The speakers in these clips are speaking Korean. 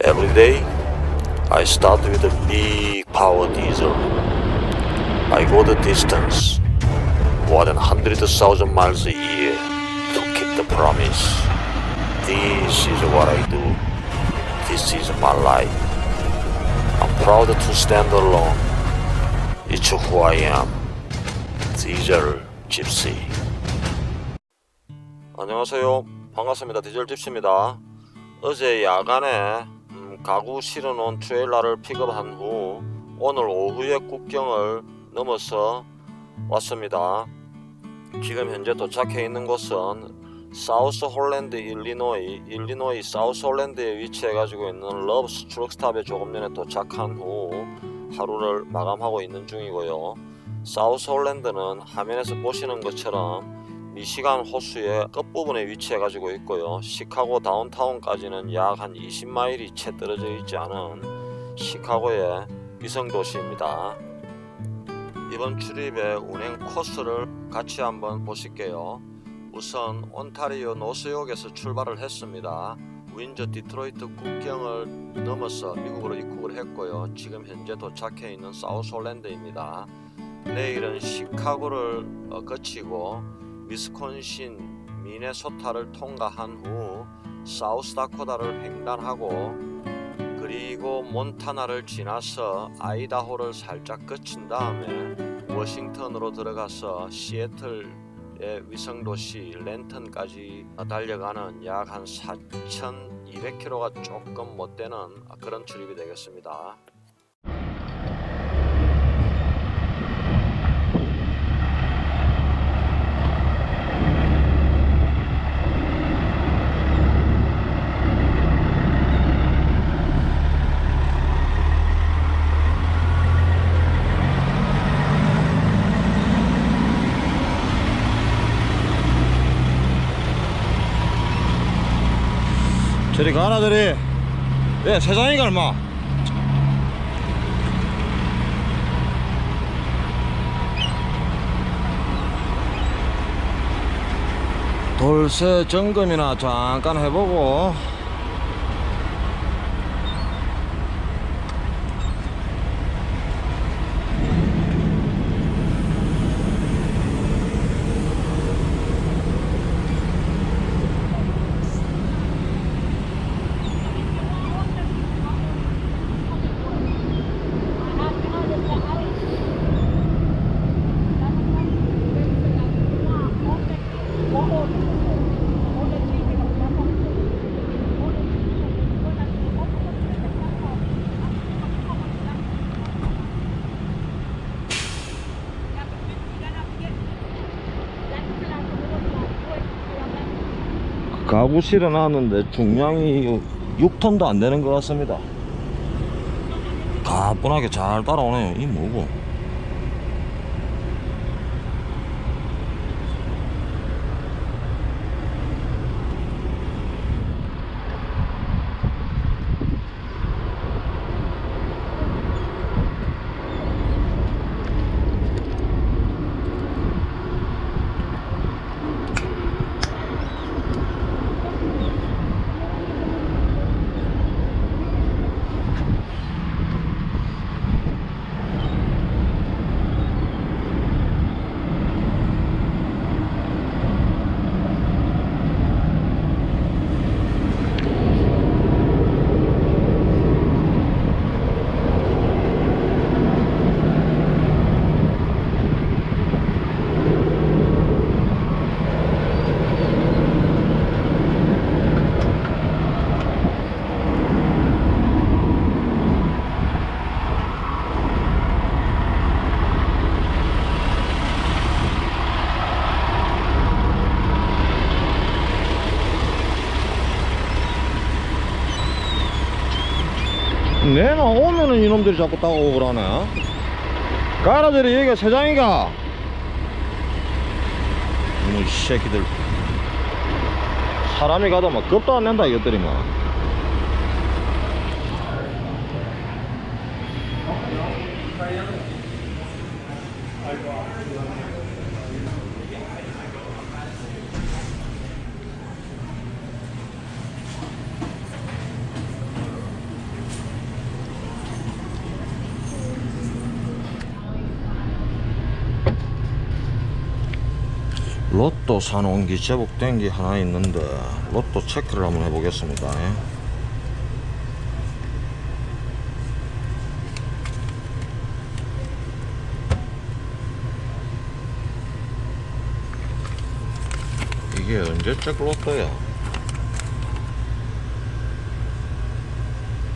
Every day, I start with a big power diesel. I go the distance, more than 100,000 miles a year, to keep the promise. This is what I do. This is my life. I'm proud to stand alone. It's who I am. 디젤 집시. 안녕하세요. 반갑습니다. 디젤 집시입니다. 어제 야간에 음, 가구 실어놓은 트레일러를 픽업한 후 오늘 오후에 국경을 넘어서 왔습니다. 지금 현재 도착해 있는 곳은 사우스 홀랜드 일리노이, 일리노이 사우스 홀랜드에 위치해 가지고 있는 러브스 트럭스탑에 조금 전에 도착한 후 하루를 마감하고 있는 중이고요. 사우스 홀랜드는 화면에서 보시는 것처럼 미시간 호수의 끝부분에 위치해 가지고 있고요. 시카고 다운타운까지는 약 한 20마일이 채 떨어져 있지 않은 시카고의 위성 도시입니다. 이번 출입의 운행 코스를 같이 한번 보실게요. 우선 온타리오 노스역에서 출발을 했습니다. 윈저 디트로이트 국경을 넘어서 미국으로 입국을 했고요. 지금 현재 도착해 있는 사우스 홀랜드입니다. 내일은 시카고를 어, 거치고 위스콘신, 미네소타를 통과한 후 사우스다코다를 횡단하고 그리고 몬타나를 지나서 아이다호를 살짝 거친 다음에 워싱턴으로 들어가서 시애틀의 위성도시 랜턴까지 달려가는 약 한 4,200km가 조금 못 되는 그런 출입이 되겠습니다. 저리 가라 저리 예 세상이가 얼마? 돌쇠 점검이나 잠깐 해보고 가구 실어놨는데 중량이 6톤도 안 되는 것 같습니다. 가뿐하게 잘 따라오네요 이 뭐고 내나 오면은 이놈들이 자꾸 따고 그러네. 저리 여기가 세장이가? 이놈 새끼들. 사람이 가다 막 겁도 안 낸다 이것들이 막 로또 사놓은 게 제법 된게 하나 있는데 로또 체크를 한번 해보겠습니다. 예. 이게 언제적 로또야?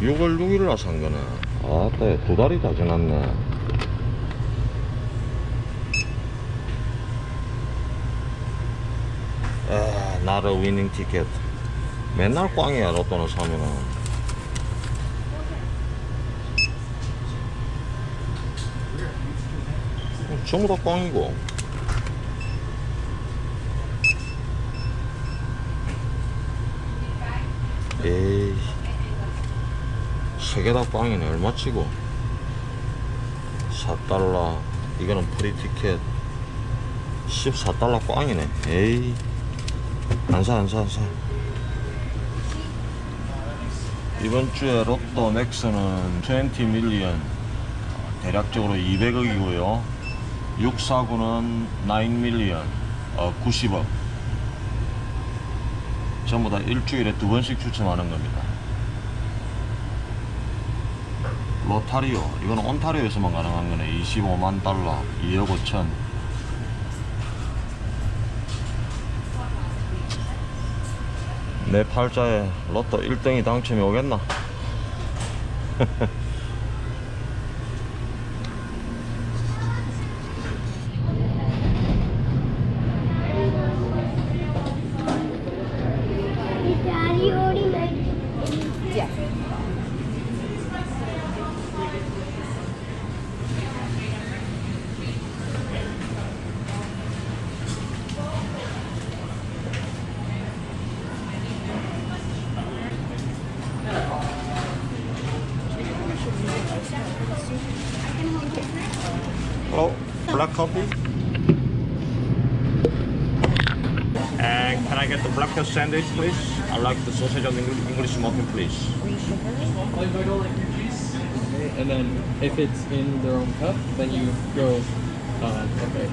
6월 6일날 산 거네. 아따, 두 달이 다 지났네. 아, 나르 위닝 티켓. 맨날 꽝이야, 로또는 사면은. 전부 다 꽝이고. 에이. 세 개 다 꽝이네. 얼마 치고? 4달러. 이거는 프리 티켓. 14달러 꽝이네. 에이. 안 사, 안 사, 안 사. 이번 주에 로또 맥스는 20 밀리언. 대략적으로 200억이고요. 649는 9 밀리언. 어, 90억. 전부 다 일주일에 두 번씩 추첨하는 겁니다. 로타리오. 이거는 온타리오에서만 가능한 거네. 25만 달러. 2억 5천. 내 팔자에 로또 1등이 당첨이 오겠나? get sandwich, please? I like the sausage and English, English muffin, please. Okay, and then if it's in their own cup, then you go. Uh, okay.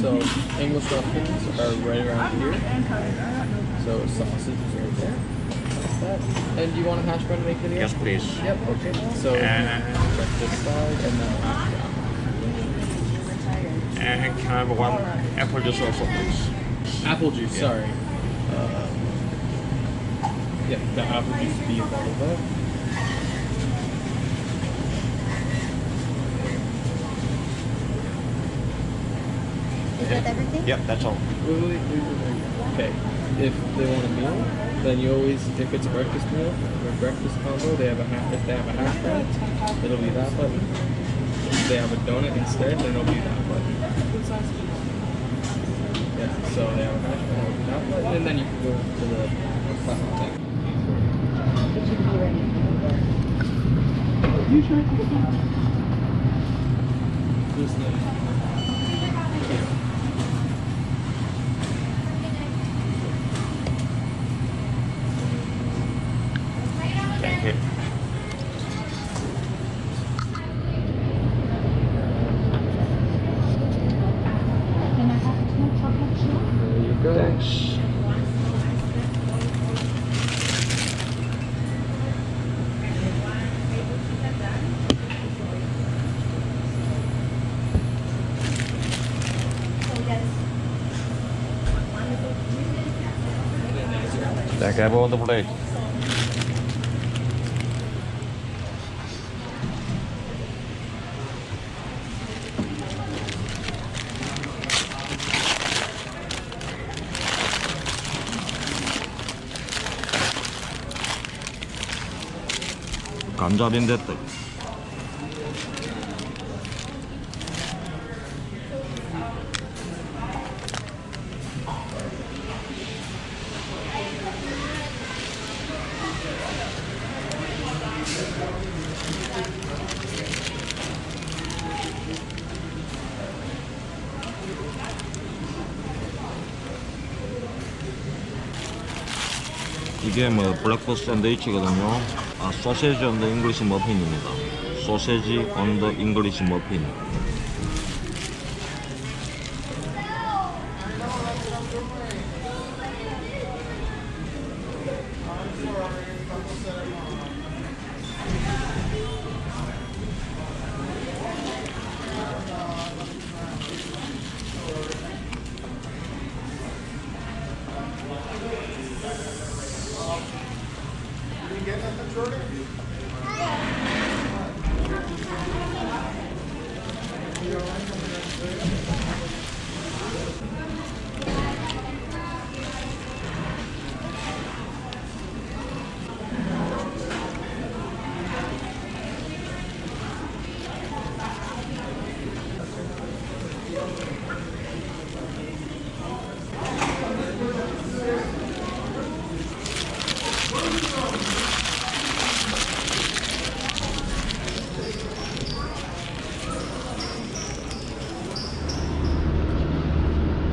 So English muffins are right around here. So sausage is right there. That. And do you want a hash brown to make it? Yes, please. Yep. Okay. So And, check this side, and then hash brown. and can I have one apple juice also, please? Apple juice. Sorry. Yeah, the apple juice would be in bottle there. Is that everything? Yep, that's all. Okay. If they want a meal, then you always, if it's a breakfast meal or breakfast combo, they have a half, if they have a half brown, it'll be that button. If they have a donut instead, then it'll be that button. Yeah. So they have a hash brown, that button, and then you can go to the final thing. Are You sure? Thank you, everyone, the plate. 감자 빈대떡. 이게 뭐 블랙버스 샌드위치거든요. 아 소세지 언더 잉글리시 머핀입니다. 소세지 언더 잉글리시 머핀.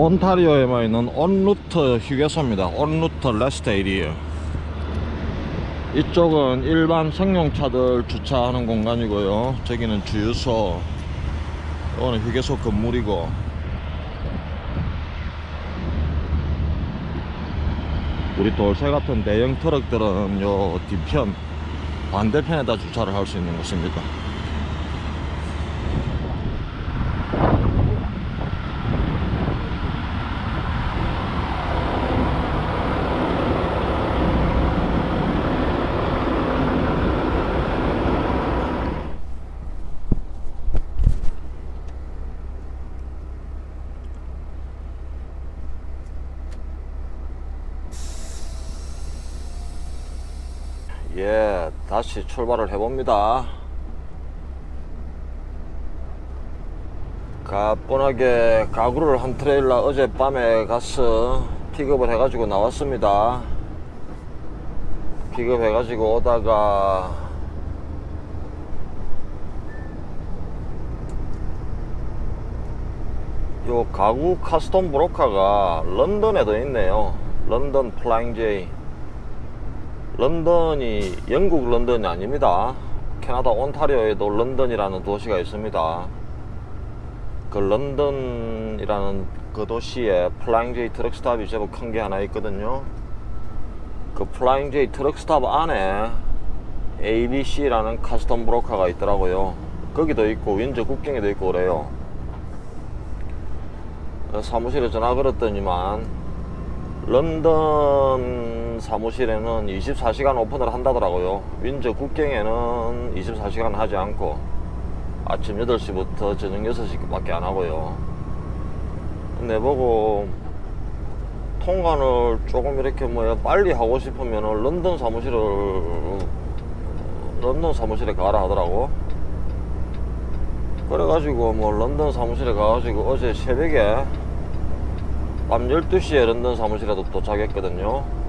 온타리오에만 있는 온루트 휴게소입니다. 온루트 레스트 에리어. 이쪽은 일반 승용차들 주차하는 공간이고요. 저기는 주유소. 이거는 휴게소 건물이고. 우리 돌쇠 같은 대형 트럭들은 요 뒤편 반대편에다 주차를 할 수 있는 곳입니다. 예, 다시 출발을 해봅니다. 가뿐하게 가구를 한 트레일러 어젯밤에 가서 픽업을 해가지고 나왔습니다. 픽업해가지고 오다가 요 가구 카스텀 브로커가 런던에도 있네요. 런던 플라잉 제이. 런던이 영국 런던이 아닙니다. 캐나다 온타리오에도 런던이라는 도시가 있습니다. 그 런던이라는 그 도시에 플라잉 제이 트럭 스탑이 제법 큰 게 하나 있거든요. 그 플라잉 제이 트럭 스탑 안에 ABC라는 카스텀 브로커가 있더라고요. 거기도 있고 윈저 국경에도 있고 그래요. 사무실에 전화 걸었더니만 런던 사무실에는 24시간 오픈을 한다더라고요. 윈저 국경에는 24시간 하지 않고 아침 8시부터 저녁 6시밖에 안 하고요. 내보고 통관을 조금 이렇게 뭐 빨리 하고 싶으면 런던 사무실을 런던 사무실에 가라 하더라고. 그래가지고 뭐 런던 사무실에 가가지고 어제 새벽에 밤 12시에 런던 사무실에도 도착했거든요.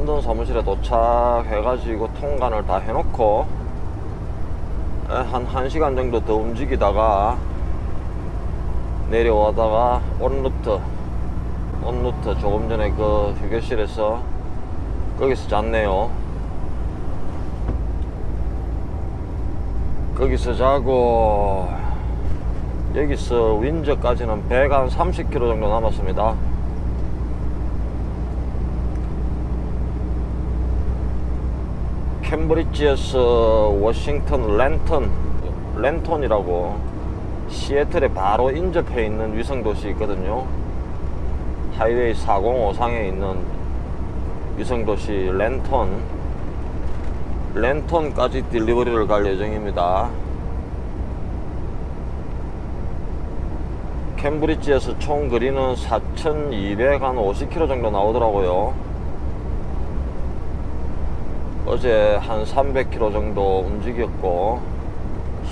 런던 사무실에 도착해가지고 통관을 다 해놓고 에, 한 1시간 정도 더 움직이다가 내려오다가 온루트 온루트 조금 전에 그 휴게실에서 거기서 잤네요. 거기서 자고 여기서 윈저까지는 배가 한 30km 정도 남았습니다. 캠브리지에서 워싱턴 랜턴 랜턴이라고 시애틀에 바로 인접해 있는 위성도시 있거든요. 하이웨이 405상에 있는 위성도시 랜턴 랜턴까지 딜리버리를 갈 예정입니다. 캠브리지에서 총 거리는 4,250km 정도 나오더라고요. 어제 한 300km 정도 움직였고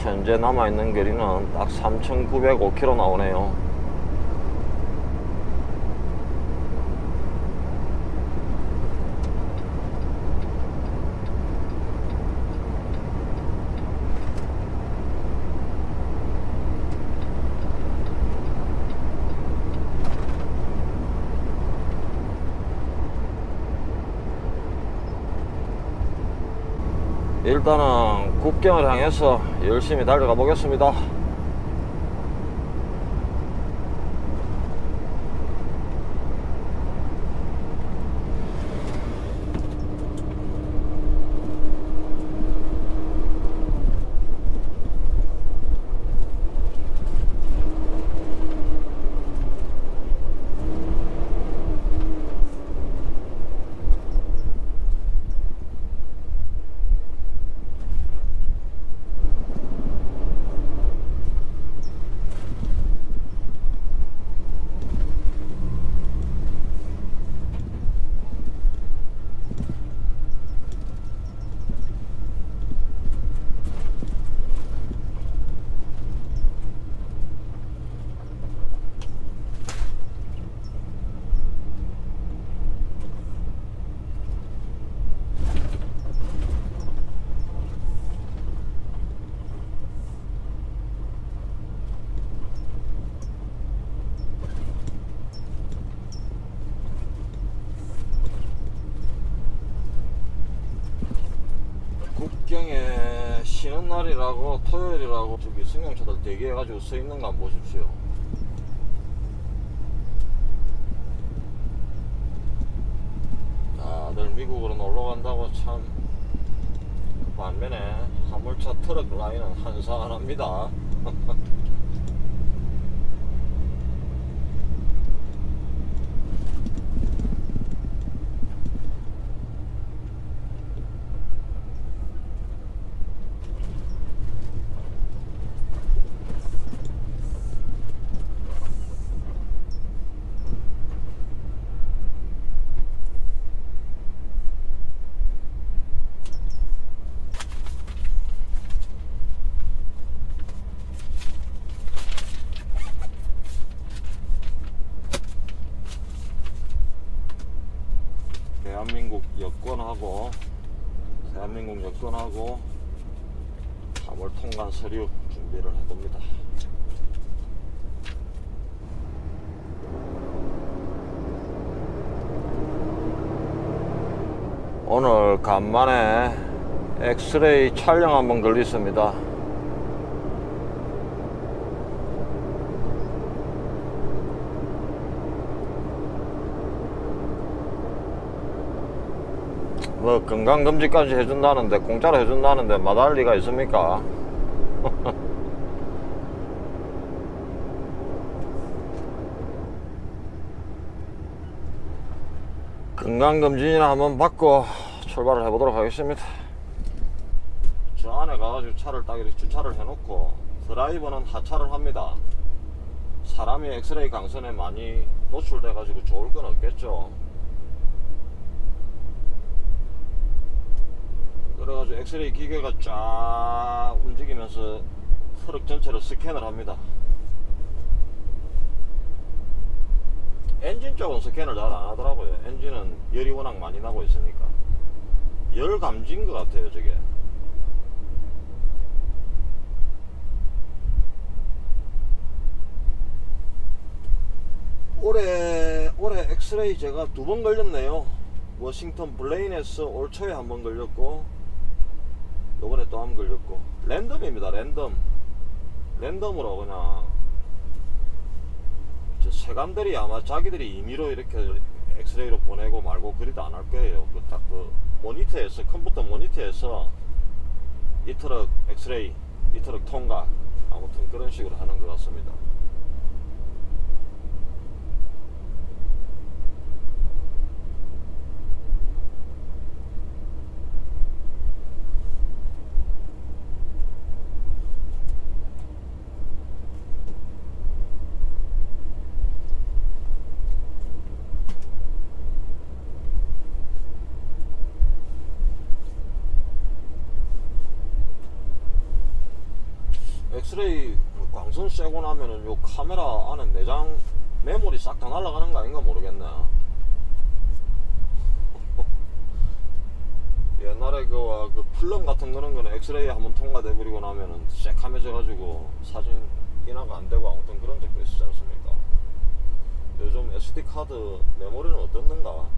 현재 남아있는 거리는 딱 3,905km 나오네요. 일단은 국경을 향해서 열심히 달려가 보겠습니다. 쉬는 날이라고 토요일이라고 저기 승용차들 대기해가지고 서 있는 거 한번 보십시오. 다들 미국으로 놀러 간다고 참 반면에 화물차 트럭 라인은 한산합니다. 대한민국 여권하고 대한민국 여권 하고 화물 통관 서류 준비를 해봅니다. 오늘 간만에 엑스레이 촬영 한번 걸렸습니다. 뭐 건강검진까지 해준다는데 공짜로 해준다는데 마다할 리가 있습니까? 건강검진이나 한번 받고 출발을 해보도록 하겠습니다. 저 안에 가가지고 차를 딱 이렇게 주차를 해놓고 드라이버는 하차를 합니다. 사람이 엑스레이 강선에 많이 노출돼가지고 좋을 건 없겠죠. 그래가지고 엑스레이 기계가 쫙 움직이면서 트럭 전체를 스캔을 합니다. 엔진 쪽은 스캔을 잘 안 하더라고요. 엔진은 열이 워낙 많이 나고 있으니까. 열 감지인 것 같아요, 저게. 올해, 올해 엑스레이 제가 두 번 걸렸네요. 워싱턴 블레인에서 올 초에 한 번 걸렸고, 요번에 또한번 걸렸고, 랜덤입니다, 랜덤. 랜덤으로 그냥 저 세관들이 아마 자기들이 임의로 이렇게 엑스레이로 보내고 말고 그리도 안 할 거예요. 그 딱 그 모니터에서 컴퓨터 모니터에서 이 트럭 엑스레이, 이 트럭 통과 아무튼 그런 식으로 하는 것 같습니다. 엑스레이 그 광선 쐬고 나면은 요 카메라 안에 내장 메모리 싹 다 날아가는 거 아닌가 모르겠네. 옛날에 그와 그 필름 같은 그런 거는 엑스레이 한번 통과돼 버리고 나면은 새카매져 가지고 사진 인화가 안 되고 아무튼 그런 적도 있었지 않습니까? 요즘 SD 카드 메모리는 어떻는가?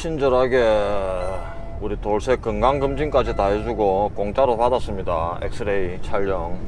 친절하게 우리 돌쇠 건강검진까지 다 해주고 공짜로 받았습니다. 엑스레이 촬영.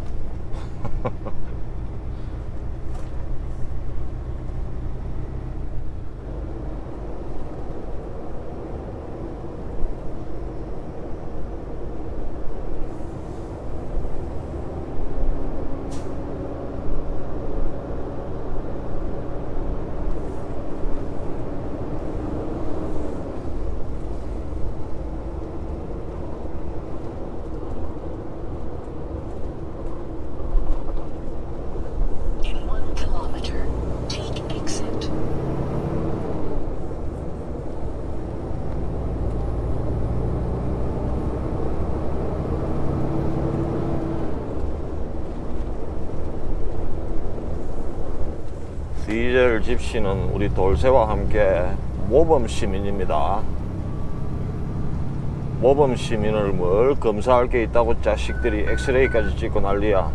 디젤 집시는 우리 돌쇠와 함께 모범 시민입니다. 모범 시민을 뭘 검사할 게 있다고 자식들이 엑스레이까지 찍고 난리야.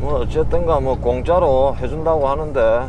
뭐 어쨌든가 뭐 공짜로 해준다고 하는데